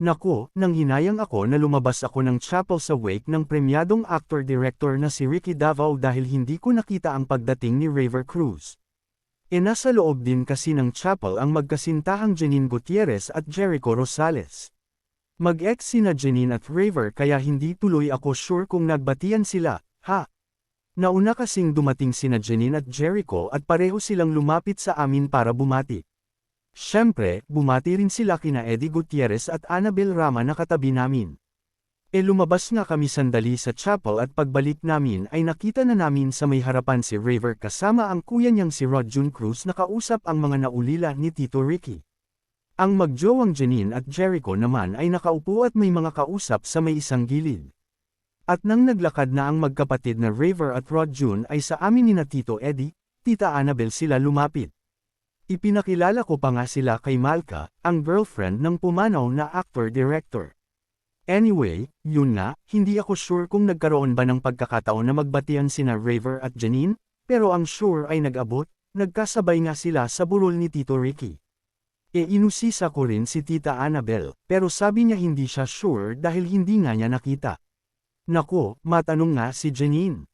Naku, nang hinayang ako na lumabas ako ng chapel sa wake ng premyadong actor-director na si Ricky Davao dahil hindi ko nakita ang pagdating ni Raver Cruz. E nasa loob din kasi ng chapel ang magkasintahang Janine Gutierrez at Jericho Rosales. Mag-ex sina Janine at Raver kaya hindi tuloy ako sure kung nagbatian sila, ha? Nauna kasing dumating sina Janine at Jericho at pareho silang lumapit sa amin para bumati. Siyempre, bumati rin sila kina Eddie Gutierrez at Annabel Rama na katabi namin. E lumabas nga kami sandali sa chapel at pagbalik namin ay nakita na namin sa may harapan si Raver kasama ang kuya niyang si Rod June Cruz na kausap ang mga naulila ni Tito Ricky. Ang magjowang Janine at Jericho naman ay nakaupo at may mga kausap sa may isang gilid. At nang naglakad na ang magkapatid na Raver at Rod June ay sa amin ni na Tito Eddie, Tita Annabel sila lumapit. Ipinakilala ko pa nga sila kay Malka, ang girlfriend ng pumanaw na actor-director. Anyway, yun nga, hindi ako sure kung nagkaroon ba ng pagkakataon na magbatian sina Raver at Janine, pero ang sure ay nag-abot, nagkasabay nga sila sa burol ni Tito Ricky. E inusisa ko rin si Tita Annabel, pero sabi niya hindi siya sure dahil hindi nga niya nakita. Nako, matanong nga si Janine.